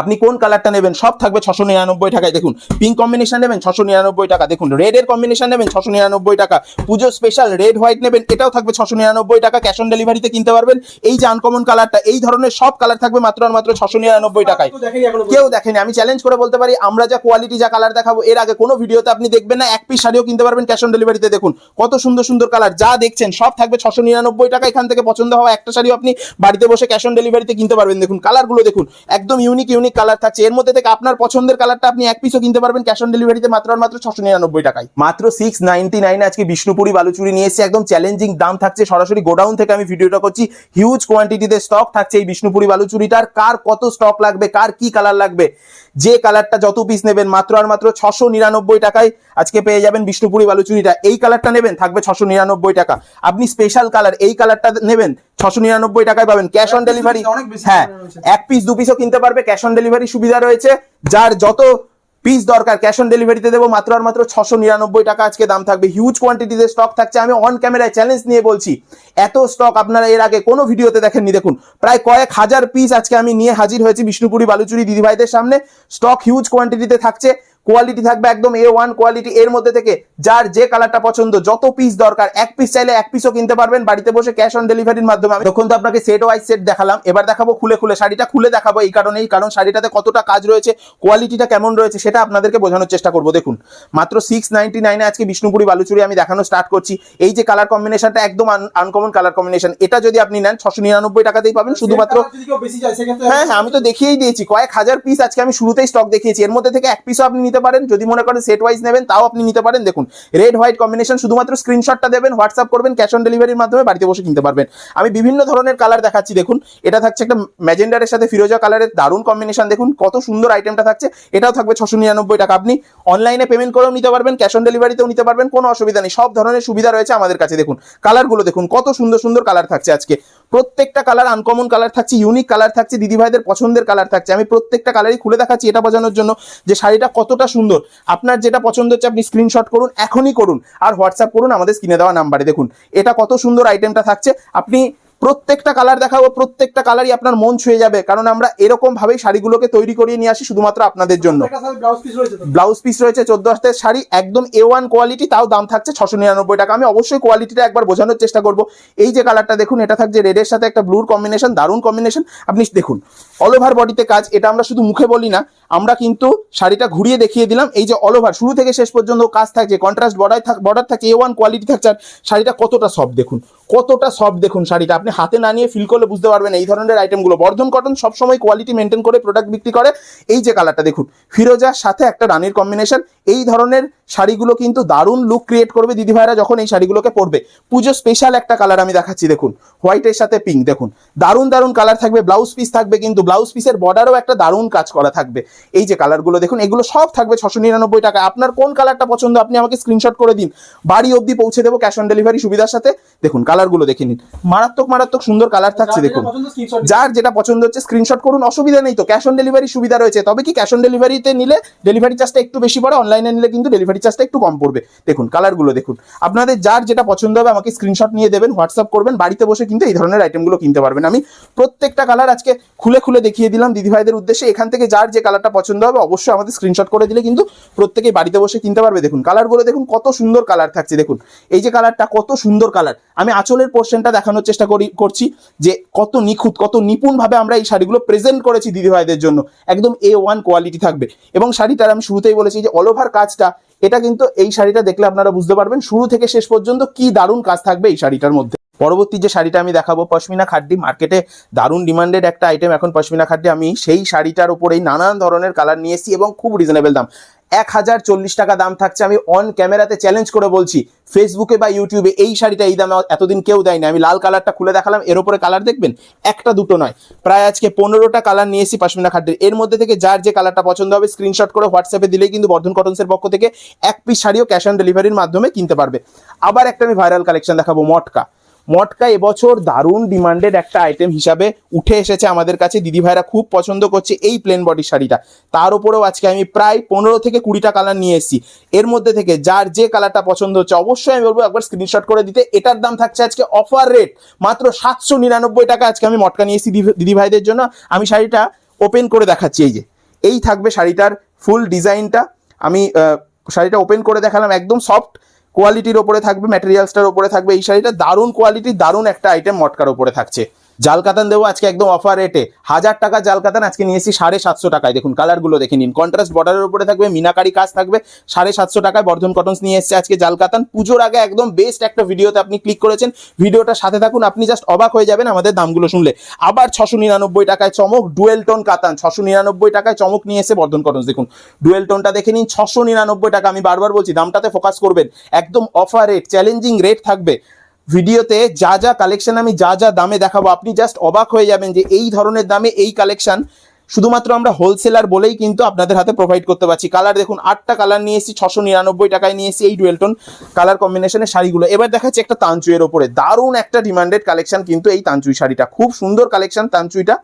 আপনি কোন কালারটা নেবেন? সব থাকবে ছশো নিরানব্বই টাকায়। দেখুন পিঙ্ক কম্বিনেশন নেবেন ছশো নিরানব্বই টাকা। দেখুন রেড এর কম্বিনেশন নেবেন ছশো নিরানব্বই টাকা। পুজো স্পেশাল রেড হোয়াইট নেবেন এটাও থাকবে ছশো নিরানব্বই টাকা। ক্যাশ অন ডেলিভারিতে কিনতে পারবেন। এই যে আনকমন কালারটা এই ধরনের সব কালার থাকবে মাত্র আর মাত্র ছশো নিরানব্বই টাকায়। কেউ দেখেনি। আমি চ্যালেঞ্জ করে বলতে পারি আমরা যা কোয়ালিটি যা কালার দেখাবো এর আগে কোনো ভিডিওতে আপনি দেখবেন না এক পিস শাড়িও কিনতে পারবেন ক্যাশ অন ডেলিভারিতে দেখুন কত সুন্দর সুন্দর কালার যা দেখছেন সব থাকবে ছশো নিরানব্বই টাকা। এখান থেকে পছন্দ হওয়া একটা শাড়িও আপনি বাড়িতে বসে ক্যাশ অন ডেলিভারিতে কিনতে পারবেন। দেখুন কালারগুলো দেখুন একদম ইউনিক ইউনিক কালার থাকছে। এর মধ্যে থেকে আপনার পছন্দের কালারটা আপনি এক পিসও কিনতে পারবেন ক্যাশ অন ডেলিভারিতে মাত্র আর মাত্র ছশো নিরানব্বই টাকায়। মাত্র সিক্স নাইনটি নাইন আজকে বিষ্ণুপুরি বালুচুরি নিয়ে এসেছে। একদম চ্যালেঞ্জিং দাম থাকছে। সরাসরি গোডাউন থেকে আমি ভিডিওটা করছি। হিউজ কোয়ান্টিটিতে স্টক থাকছে এই বিষ্ণুপুরি বালুচুরিটার। কার কত স্টক লাগবে? কার কি কালার লাগবে? যে কালারটা যত পিস নেবেন মাত্র আর মাত্র ছশো নিরানব্বই টাকায় আজকে পেয়ে যাবেন বিষ্ণুপুরী বালুচুরিটা। এই কালারটা নেবেন থাকবে ছশো নিরানব্বই টাকা। আপনি স্পেশাল কালার এই কালারটা নেবেন ছশো নিরানব্বই টাকায় পাবেন। ক্যাশ অন ডেলিভারি হ্যাঁ এক পিস দু পিসও কিনতে পারবে ক্যাশ অন ডেলিভারি সুবিধা রয়েছে। যার যত পিস দরকার ক্যাশ অন ডেলিভারিতে দেবো মাত্র আর মাত্র ছশো নিরানব্বই টাকা। আজকে দাম থাকবে হিউজ কোয়ান্টিটিতে স্টক থাকছে। আমি অন ক্যামেরায় চ্যালেঞ্জ নিয়ে বলছি, এত স্টক আপনারা এর আগে কোনো ভিডিওতে দেখেননি। দেখুন, প্রায় কয়েক হাজার পিস আজকে আমি নিয়ে হাজির হয়েছি বিষ্ণুপুরি বালুচুরি দিদিভাইদের সামনে। স্টক হিউজ কোয়ান্টিটিতে থাকছে। কোয়ালিটি থাকবে একদম এ ওয়ান কোয়ালিটি এর মধ্যে থেকে। যার যে কালারটা পছন্দ যত পিস দরকার এক পিস চাইলে এক পিসও কিনতে পারবেন। বাড়িতে বসে ক্যাশ অন ডেলিভারির মাধ্যমে আমি তখন তো আপনাকে সেট ওয়াইজ সেট দেখালাম। এবার দেখাবো খুলে খুলে শাড়িটা খুলে দেখাবো এই কারণেই। কারণ শাড়িটাতে কতটা কাজ রয়েছে কোয়ালিটিটা কেমন রয়েছে সেটা আপনাদেরকে বোঝানোর চেষ্টা করব। দেখুন মাত্র সিক্স নাইনটি নাইনে আজকে বিষ্ণুপুরি বালুচুরি আমি দেখানো স্টার্ট করছি। এই যে কালার কম্বিনেশনটা একদম আনকমন কালার কম্বিনেশন এটা যদি আপনি নেন ছশো নিরানব্বই টাকাতেই পাবেন। শুধুমাত্র হ্যাঁ হ্যাঁ আমি তো দেখিয়েই দিয়েছি। কয়েক হাজার পিস আজকে আমি শুরুতেই স্টক দেখিয়েছি। এর মধ্যে থেকে এক পিসও আপনি নিতে পারেন। যদি মনে করেন সেট ওয়াইজ নেবেন, তাও আপনি নিতে পারেন। দেখুন রেড হোয়াইট কম্বিনেশন শুধুমাত্র স্ক্রিনশটটা দেবেন হোয়াটসঅ্যাপ করবেন ক্যাশ অন ডেলিভারির মাধ্যমে বাড়িতে বসে কিনতে পারবেন। আমি বিভিন্ন ধরনের কালার দেখাচ্ছি, দেখুন। এটা থাকছে একটা ম্যাজেন্ডারের সাথে ফিরোজা কালারের দারুণ কম্বিনেশন দেখুন। কত সুন্দর আইটেমটা থাকছে। এটাও থাকবে ছশো নিরানব্বই টাকা। আপনি অনলাইনে পেমেন্ট করেও নিতে পারবেন ক্যাশ অন ডেলিভারিতেও নিতে পারবেন, কোনো অসুবিধা নেই। সব ধরনের সুবিধা রয়েছে আমাদের কাছে, দেখুন। কালারগুলো দেখুন, কত সুন্দর সুন্দর কালার থাকছে আজকে। প্রত্যেকটা কালার আনকমন কালার থাকছে ইউনিক কালার থাকছে, দিদিভাইদের পছন্দের কালার থাকছে। আমি প্রত্যেকটা কালারই খুলে দেখাচ্ছি এটা বোঝানোর জন্য যে শাড়িটা কতটা সুন্দর। আপনার যেটা পছন্দ হচ্ছে আপনি স্ক্রিনশট করুন এখনই করুন। আর হোয়াটসঅ্যাপ করুন আমাদের স্ক্রিনে দেওয়া নাম্বারে দেখুন। এটা কত সুন্দর আইটেমটা থাকছে। আপনি প্রত্যেকটা কালার দেখাবো প্রত্যেকটা কালারই আপনার মন ছুঁয়ে যাবে। কারণ আমরা এরকম ভাবেই শাড়িগুলোকে তৈরি করিয়ে নিয়ে আসি শুধুমাত্র আপনাদের জন্য। ব্লাউজ পিস রয়েছে তো? ব্লাউজ পিস রয়েছে চোদ্দ হাতের শাড়ি একদম এ ওয়ান কোয়ালিটি তাও দাম থাকছে ছশো নিরানব্বই টাকা। আমি অবশ্যই কোয়ালিটিটা একবার বোঝানোর চেষ্টা করব। এই যে কালারটা দেখুন এটা থাকছে রেডের সাথে একটা ব্লুর কম্বিনেশন দারুণ কম্বিনেশন আপনি দেখুন অল ওভার বডিতে কাজ এটা আমরা শুধু মুখে বলি না। আমরা কিন্তু শাড়িটা ঘুরিয়ে দেখিয়ে দিলাম। এই যে অল ওভার শুরু থেকে শেষ পর্যন্ত কাজ থাকছে কন্ট্রাস্ট বর্ডার থাক বর্ডার থাকছে এ ওয়ান কোয়ালিটি থাকছে, আর শাড়িটা কতটা সফট দেখুন, কতটা সফট দেখুন শাড়িটা। আপনি হাতে না নিয়ে ফিল করলে বুঝতে পারবেন এই ধরনের আইটেমগুলো বর্ধন কটন সবসময় কোয়ালিটি মেনটেন করে প্রোডাক্ট বিক্রি করে। এই যে কালারটা দেখুন, ফিরোজার সাথে একটা রানির কম্বিনেশন এই ধরনের শাড়িগুলো কিন্তু দারুণ লুক ক্রিয়েট করবে দিদিভাইরা যখন এই শাড়িগুলোকে পরবে। পুজো স্পেশাল একটা কালার আমি দেখাচ্ছি, দেখুন হোয়াইটের সাথে পিঙ্ক দেখুন, দারুণ দারুণ কালার থাকবে ব্লাউজ পিস থাকবে কিন্তু ব্লাউজ পিসের বর্ডারও একটা দারুণ কাজ করা থাকবে। এই যে কালারগুলো দেখুন এগুলো সব থাকবে ছশো নিরানব্বই টাকা আপনার কোন কালারটা পছন্দ আপনি আমাকে স্ক্রিনশট করে দিন। বাড়ি অবধি পৌঁছে দেবো ক্যাশ অন ডেলিভারি সুবিধার সাথে। দেখুন কালারগুলো দেখে নিন। মারাত্মক মারাত্মক সুন্দর কালার থাকছে দেখুন। যার যেটা পছন্দ হচ্ছে স্ক্রিনশট করুন অসুবিধা নেই তো। ক্যাশ অন ডেলিভারি সুবিধা রয়েছে। তবে কি ক্যাশ অন ডেলিভারিতে নিলে ডেলিভারি চার্জটা একটু বেশি পড়ে অনলাইনে নিলে কিন্তু ডেলিভারি চার্জটা একটু কম পড়বে। দেখুন কালারগুলো দেখুন। আপনাদের যার যেটা পছন্দ হবে আমাকে স্ক্রিনশট নিয়ে দেবেন হোয়াটসঅ্যাপ করবেন বাড়িতে বসে কিন্তু এই ধরনের আইটেমগুলো কিনতে পারবেন। আমি প্রত্যেকটা কালার আজকে খুলে খুলে দেখিয়ে দিলাম দিদিভাইদের উদ্দেশ্যে। এখান থেকে যার যে কালারটা পছন্দ হবে, অবশ্যই আমাদের স্ক্রিনশট করে দিলে কিন্তু প্রত্যেকেই বাড়িতে বসে কিনতে পারবে। দেখুন কালারগুলো দেখুন, কত সুন্দর কালার থাকছে। দেখুন, এই যে কালারটা কত সুন্দর কালার আমি আঁচলের পোর্শনটা দেখানোর চেষ্টা করি, করছি যে কত নিখুঁত, কত নিপুণভাবে আমরা এই শাড়িগুলো প্রেজেন্ট করেছি দিদিভাইদের জন্য। একদম এ ওয়ান কোয়ালিটি থাকবে। এবং শাড়িটার আমি শুরুতেই বলেছি যে অল ওভার কাজটা, এটা কিন্তু এই শাড়িটা দেখলে আপনারা বুঝতে পারবেন, শুরু থেকে শেষ পর্যন্ত কি দারুণ কাজ থাকবে এই শাড়িটার মধ্যে। পরবর্তী যে শাড়িটা আমি দেখাবো, পশমিনা খাড্ডি, মার্কেটে দারুণ ডিমান্ডেড একটা আইটেম এখন পশমিনা খাড্ডি। আমি সেই শাড়িটার উপরেই নানান ধরনের কালার নিয়ে এসেছি এবং খুব রিজনেবল দাম। এক হাজার চল্লিশ টাকা দাম থাকছে। আমি অন ক্যামেরাতে চ্যালেঞ্জ করে বলছি ফেসবুকে বা ইউটিউবে এই শাড়িটা এই দামে এতদিন কেউ দেয়নি। আমি লাল কালারটা খুলে দেখালাম, এর উপরে কালার দেখবেন? একটা দুটো নয়। প্রায় আজকে পনেরোটা কালার নিয়ে এসেছি পাশমিনা খাড্ডির এর মধ্যে থেকে যার যে কালারটা পছন্দ হবে স্ক্রিনশট করে হোয়াটসঅ্যাপে দিলেই কিন্তু বর্ধন কটনসের পক্ষ থেকে এক পিস শাড়িও ক্যাশ অন ডেলিভারির মাধ্যমে কিনতে পারবে। আবার একটা আমি ভাইরাল কালেকশন দেখাবো, মটকা। মটকা এবছর দারুণ ডিমান্ডেড একটা আইটেম হিসাবে উঠে এসেছে আমাদের কাছে। দিদি ভাইরা খুব পছন্দ করছে এই প্লেন বডি শাড়িটা। তার উপরেও আজকে আমি প্রায় পনেরো থেকে কুড়িটা কালার নিয়ে এসেছি। এর মধ্যে থেকে যার যে কালারটা পছন্দ হচ্ছে অবশ্যই আমি বলব একবার স্ক্রিনশট করে দিতে। এটার দাম থাকছে আজকে অফার রেট মাত্র সাতশো নিরানব্বই টাকা আজকে আমি মটকা নিয়ে এসেছি দিদি ভাইদের জন্য। আমি শাড়িটা ওপেন করে দেখাচ্ছি এই যে। এই থাকবে শাড়িটার ফুল ডিজাইনটা আমি শাড়িটা ওপেন করে দেখালাম, একদম সফট কোয়ালিটির ওপরে থাকবে ম্যাটেরিয়ালসটার ওপরে থাকবে, এই শাড়িটা দারুণ কোয়ালিটি দারুণ একটা আইটেম মটকার ওপরে থাকছে। জাল কাতান দেবো আজকে একদম অফার রেটে হাজার টাকা জাল কাতান আজকে নিয়েছি সাড়ে সাতশো টাকায়। দেখুন কালারগুলো দেখে নিন। কন্ট্রাস্ট বর্ডারের উপরে থাকবে, মিনাকারি কাজ থাকবে, সাড়ে সাতশো টাকায় বর্ধন কটনস নিয়ে এসেছে আজকে জাল কাতান পুজোর আগে একদম বেস্ট একটা ভিডিওতে আপনি ক্লিক করেছেন। ভিডিওটা সাথে থাকুন, আপনি জাস্ট অবাক হয়ে যাবেন আমাদের দামগুলো শুনলে। আবার ছশো নিরানব্বই টাকায় চমক ডুয়েল টোন কাতান। ছশো নিরানব্বই টাকায় চমক নিয়ে এসে বর্ধন কটনস দেখুন ডুয়েল টোনটা দেখে নিন। ছশো নিরানব্বই টাকা, আমি বারবার বলছি, দামটাতে ফোকাস করবেন। একদম অফার রেট চ্যালেঞ্জিং রেট থাকবে। ভিডিওতে যা যা কালেকশন আমি যা যা দামে দেখাবো, আপনি জাস্ট অবাক হয়ে যাবেন যে এই ধরনের দামে এই কালেকশন শুধুমাত্র আমরা হোলসেলার বলেই কিন্তু আপনাদের হাতে প্রোভাইড করতে পারছি। কালার দেখুন, আটটা কালার নিয়ে এসেছি, ছশো নিরানব্বই টাকায় নিয়ে এসেছি এই ডুয়েলটন কালার কম্বিনেশনের শাড়িগুলো। এবার দেখাচ্ছি একটা তাঞ্চুয়ের ওপরে। দারুণ একটা ডিমান্ডেড কালেকশন কিন্তু এই তাঞ্চুই শাড়িটা। খুব সুন্দর কালেকশন তাঞ্চুইটা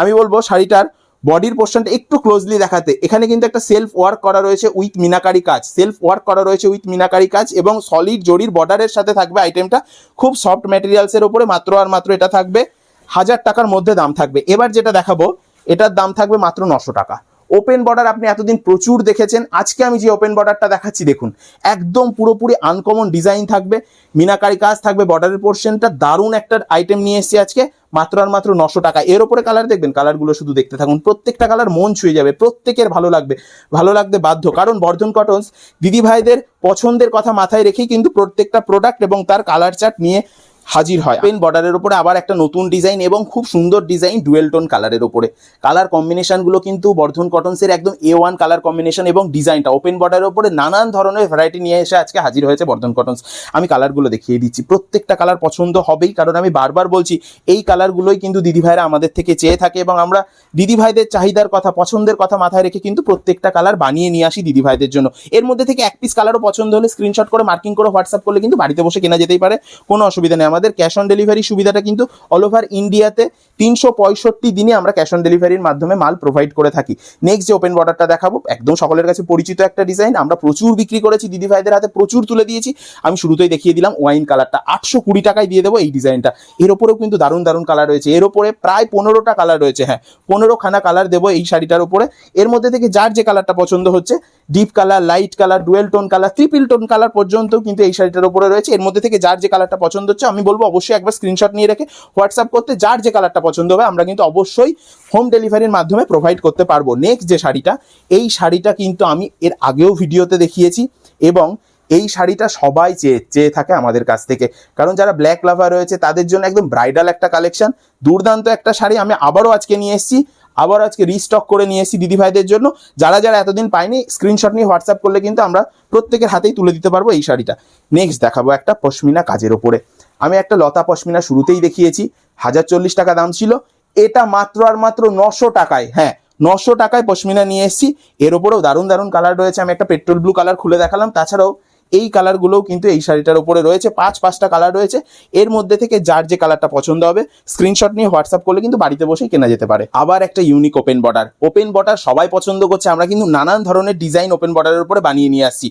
আমি বলব শাড়িটার বডির পোর্শনটা একটু ক্লোজলি দেখাতে। এখানে কিন্তু একটা সেলফ ওয়ার্ক করা রয়েছে উইথ মিনাকারি কাজ। সেলফ ওয়ার্ক করা রয়েছে উইথ মিনাকারি কাজ এবং সলিড জরির বর্ডারের সাথে থাকবে আইটেমটা খুব সফট ম্যাটেরিয়ালসের ওপরে মাত্র আর মাত্র এটা থাকবে। হাজার টাকার মধ্যে দাম থাকবে। এবার যেটা দেখাবো, এটার দাম থাকবে মাত্র নশো টাকা। ওপেন বর্ডার আপনি এতদিন প্রচুর দেখেছেন। আজকে আমি যে ওপেন বর্ডারটা দেখাচ্ছি, দেখুন, একদম পুরোপুরি আনকমন ডিজাইন থাকবে। মিনাকারি কাজ থাকবে বর্ডারের পোর্শনটা দারুণ একটা আইটেম নিয়ে এসেছি আজকে, মাত্র আর মাত্র নশো টাকা। এর ওপরে কালার দেখবেন কালারগুলো শুধু দেখতে থাকুন। প্রত্যেকটা কালার মন ছুঁয়ে যাবে, প্রত্যেকের ভালো লাগবে ভালো লাগবে বাধ্য। কারণ বর্ধন কটনস দিদি ভাইদের পছন্দের কথা মাথায় রেখেই কিন্তু প্রত্যেকটা প্রোডাক্ট এবং তার কালার চার্ট নিয়ে হাজির হয়। পেন বর্ডারের উপরে আবার একটা নতুন ডিজাইন এবং খুব সুন্দর ডিজাইন ডুয়েল টোন কালারের উপরে। কালার কম্বিনেশনগুলো কিন্তু বর্ধন কটনসের একদম এ ওয়ান কালার কম্বিনেশন এবং ডিজাইনটা ওপেন বর্ডারের উপরে নানান ধরনের ভ্যারাইটি নিয়ে এসে আজকে হাজির হয়েছে বর্ধন কটনস আমি কালারগুলো দেখিয়ে দিচ্ছি। প্রত্যেকটা কালার পছন্দ হবেই, কারণ আমি বারবার বলছি, এই কালারগুলোই কিন্তু দিদি ভাইরা আমাদের থেকে চেয়ে থাকে এবং আমরা দিদি ভাইদের চাহিদার কথা, পছন্দের কথা মাথায় রেখে কিন্তু প্রত্যেকটা কালার বানিয়ে নিয়ে আসি দিদি ভাইদের জন্য। এর মধ্যে থেকে এক পিস কালারও পছন্দ হলে স্ক্রিনশট করে মার্কিং করে হোয়াটসঅ্যাপ করলে কিন্তু বাড়িতে বসে কেনা যেতেই পারে। কোনো অসুবিধা নেই। আমাদের ক্যাশ অন ডেলিভারি সুবিধাটা কিন্তু অল ওভার ইন্ডিয়াতে তিনশো পঁয়ষট্টি দিনে আমরা ক্যাশ অন ডেলিভারির মাধ্যমে মাল প্রোভাইড করে থাকি। নেক্সট যে ওপেন বর্ডারটা দেখাবো, একদম সকলের কাছে পরিচিত একটা ডিজাইন আমরা প্রচুর বিক্রি করেছি, দিদি ভাইদের হাতে প্রচুর তুলে দিয়েছি। আমি শুরুতেই দেখিয়ে দিলাম ওয়াইন কালারটা আটশো কুড়ি টাকায় দিয়ে দেবো এই ডিজাইনটা এর ওপরেও কিন্তু দারুণ দারুণ কালার রয়েছে। এর ওপরে প্রায় পনেরোটা কালার রয়েছে হ্যাঁ পনেরো খানা কালার দেবো এই শাড়িটার ওপরে। এর মধ্যে থেকে যার যে কালারটা পছন্দ হচ্ছে deep colour light colour dual tone colour triple tone colour পর্যন্ত কিন্তু এই শাড়িটার উপরে রয়েছে। এর মধ্যে থেকে যার যে কালারটা পছন্দ হচ্ছে, আমি বলব অবশ্যই একবার স্ক্রিনশট নিয়ে রেখে হোয়াটসঅ্যাপ করতে, যার যে কালারটা পছন্দ হবে, আমরা কিন্তু অবশ্যই হোম ডেলিভারির মাধ্যমে প্রোভাইড করতে পারব। নেক্সট যে শাড়িটা, এই শাড়িটা কিন্তু আমি এর আগেও ভিডিওতে দেখিয়েছি এবং এই শাড়িটা সবাই চেয়ে চেয়ে থাকে আমাদের কাছ থেকে। কারণ যারা ব্ল্যাক লাভার রয়েছে, তাদের জন্য একদম ব্রাইডাল একটা কালেকশন দুর্দান্ত একটা শাড়ি আমি আবারও আজকে নিয়ে এসেছি আবার আজকে রিস্টক করে নিয়ে এসেছি দিদি ভাইদের জন্য। যারা যারা এতদিন পাইনি স্ক্রিনশট নিয়ে হোয়াটসঅ্যাপ করলে কিন্তু আমরা প্রত্যেকের হাতেই তুলে দিতে পারব এই শাড়িটা। নেক্সট দেখাবো একটা পশমিনা কাজের ওপরে। আমি একটা লতা পশমিনা শুরুতেই দেখিয়েছি, হাজার চল্লিশ টাকা দাম ছিল, এটা মাত্র আর মাত্র নশো টাকায় হ্যাঁ নশো টাকায় পশমিনা নিয়ে এসেছি, এর ওপরেও দারুণ দারুণ কালার রয়েছে, আমি একটা পেট্রোল ব্লু কালার খুলে দেখালাম, তাছাড়াও এই কালারগুলোও কিন্তু এই শাড়িটার উপরে রয়েছে। পাঁচ, পাঁচটা কালার রয়েছে। এর মধ্যে থেকে যার যে কালারটা পছন্দ হবে স্ক্রিনশট নিয়ে হোয়াটসঅ্যাপ করলে কিন্তু বাড়িতে বসেই কেনা যেতে পারে। আবার একটা unique open border open border সবাই পছন্দ করছে, আমরা কিন্তু নানান ধরনের ডিজাইন ওপেন বর্ডারের উপরে বানিয়ে নিয়ে আসছি।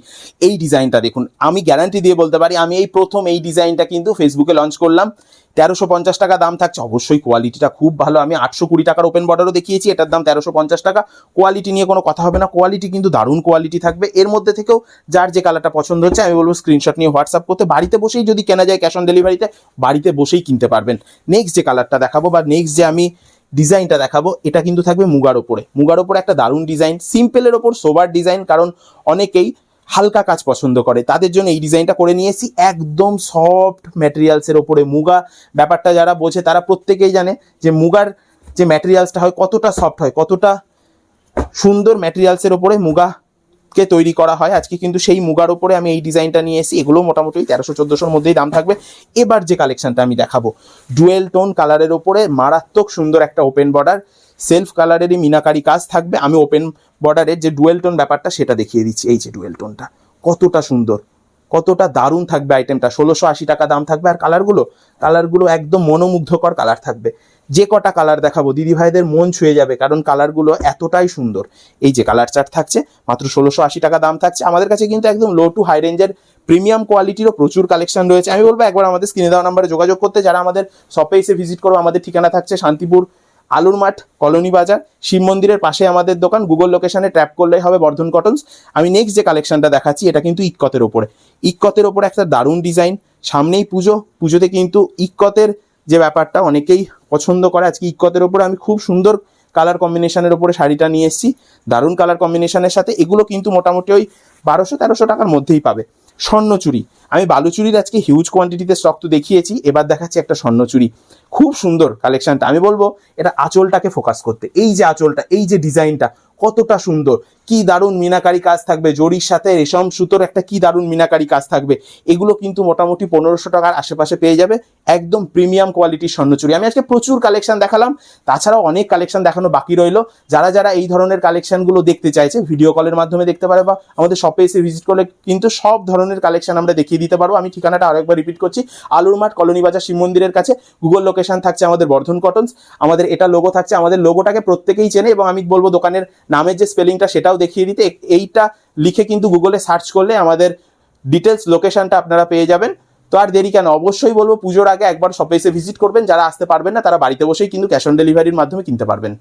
এই ডিজাইনটা দেখুন, আমি গ্যারান্টি দিয়ে বলতে পারি, আমি এই প্রথম এই ডিজাইনটা কিন্তু ফেসবুকে লঞ্চ করলাম। তেরোশো পঞ্চাশ টাকা দাম থাকছে। অবশ্যই কোয়ালিটিটা খুব ভালো। আমি আটশো কুড়ি টাকার ওপেন বর্ডারও দেখিয়েছি, এটার দাম তেরোশো পঞ্চাশ টাকা। কোয়ালিটি নিয়ে কোনো কথা হবে না। কোয়ালিটি কিন্তু দারুণ কোয়ালিটি থাকবে। এর মধ্যে থেকেও যার যে কালারটা পছন্দ হচ্ছে, আমি বলব স্ক্রিনশট নিয়ে হোয়াটসঅ্যাপ করতে। বাড়িতে বসেই যদি কেনা যায় ক্যাশ অন ডেলিভারিতে বাড়িতে বসেই কিনতে পারবেন। নেক্সট যে কালারটা দেখাবো বা নেক্সট যে আমি ডিজাইনটা দেখাবো, এটা কিন্তু থাকবে মুগার ওপরে। মুগার ওপরে একটা দারুণ ডিজাইন সিম্পলের ওপর সোবার ডিজাইন কারণ অনেকেই হালকা কাজ পছন্দ করে। তাদের জন্য এই ডিজাইনটা করে নিয়েছি একদম সফট ম্যাটেরিয়ালসের ওপরে মুগা। ব্যাপারটা যারা বোঝে, তারা প্রত্যেকেই জানে যে মুগার যে ম্যাটেরিয়ালসটা হয়, কতটা সফট হয়, কতটা সুন্দর ম্যাটেরিয়ালসের ওপরে মুগাকে তৈরি করা হয়। আজকে কিন্তু সেই মুগার ওপরে আমি এই ডিজাইনটা নিয়ে এসেছি। এগুলো মোটামুটি তেরোশো, চোদ্দোশোর মধ্যেই দাম থাকবে। এবার যে কালেকশনটা আমি দেখাবো। ডুয়েল টোন কালারের ওপরে মারাত্মক সুন্দর একটা ওপেন বর্ডার সেলফ কালারেরই মিনাকারি কাজ থাকবে। আমি ওপেন বর্ডারের যে ডুয়েল টোন ব্যাপারটা সেটা দেখিয়ে দিচ্ছি, এই যে ডুয়েল টোনটা। কতটা সুন্দর, কতটা দারুণ থাকবে আইটেমটা ষোলোশো আশি টাকা দাম থাকবে আর কালারগুলো কালারগুলো একদম মনোমুগ্ধকর কালার থাকবে। যে কটা কালার দেখাবো, দিদি ভাইদের মন ছুঁয়ে যাবে, কারণ কালারগুলো এতটাই সুন্দর। এই যে কালার চার্ট থাকছে, মাত্র ষোলোশো আশি টাকা দাম থাকছে। আমাদের কাছে কিন্তু একদম লো টু হাই রেঞ্জের প্রিমিয়াম কোয়ালিটিরও প্রচুর কালেকশন রয়েছে। আমি বলব একবার আমাদের স্ক্রিনে দেওয়া নাম্বারে যোগাযোগ করতে। যারা আমাদের শপে এসে ভিজিট করব আমাদের ঠিকানা থাকছে শান্তিপুর আলুর মাঠ, কলোনি বাজার, শিব মন্দিরের পাশে আমাদের দোকান গুগল লোকেশনে ট্র্যাপ করলেই হবে বর্ধন কটনস আমি নেক্সট যে কালেকশনটা দেখাচ্ছি, এটা কিন্তু ইক্কতের ওপরে। ইক্কতের ওপরে একটা দারুণ ডিজাইন সামনেই পুজো। পুজোতে কিন্তু ইক্কতের যে ব্যাপারটা অনেকেই পছন্দ করে। আজকে ইক্কতের ওপরে আমি খুব সুন্দর কালার কম্বিনেশনের ওপরে শাড়িটা নিয়ে এসেছি। দারুণ কালার কম্বিনেশনের সাথে এগুলো কিন্তু মোটামুটি ওই বারোশো, তেরোশো টাকার মধ্যেই পাবে। স্বর্ণচুরি। আমি বালুচুরির আজকে হিউজ কোয়ান্টিটিতে স্টক তো দেখিয়েছি। এবার দেখাচ্ছি একটা স্বর্ণচুরি। খুব সুন্দর কালেকশনটা আমি বলব, এটা আঁচলটাকে ফোকাস করতে। এই যে আঁচলটা, এই যে ডিজাইনটা কতটা সুন্দর। কি দারুণ মিনাকারি কাজ থাকবে, জরির সাথে রেশম সুতোর একটা কি দারুণ মিনাকারি কাজ থাকবে। এগুলো কিন্তু মোটামুটি পনেরোশো টাকার আশেপাশে পেয়ে যাবে, একদম প্রিমিয়াম কোয়ালিটির স্বর্ণচুরি। আমি আজকে প্রচুর কালেকশন দেখালাম, তাছাড়াও অনেক কালেকশন দেখানো বাকি রইল। যারা যারা এই ধরনের কালেকশনগুলো দেখতে চাইছে ভিডিও কলের মাধ্যমে দেখতে পারে বা আমাদের শপে এসে ভিজিট করলে কিন্তু সব ধরনের কালেকশন আমরা দেখিয়ে দিতে পারব। আমি ঠিকানাটা আরেকবার রিপিট করছি আলুর মাঠ কলোনি বাজার শিব মন্দিরের কাছে। গুগল লোকেশন থাকছে আমাদের বর্ধন কটনস আমাদের এটা লোগো থাকছে, আমাদের লোগোটাকে প্রত্যেকেই চেনে এবং আমি বলব দোকানের নামের যে স্পেলিংটা সেটাও দেখিয়ে দিতে। এইটা লিখে কিন্তু গুগলে সার্চ করলে আমাদের ডিটেলস লোকেশনটা আপনারা পেয়ে যাবেন। তো আর দেরি কেন? অবশ্যই বলব পুজোর আগে একবার শপে এসে ভিজিট করবেন। যারা আসতে পারবেন না, তারা বাড়িতে বসেই কিন্তু ক্যাশ অন ডেলিভারির মাধ্যমে কিনতে পারবেন।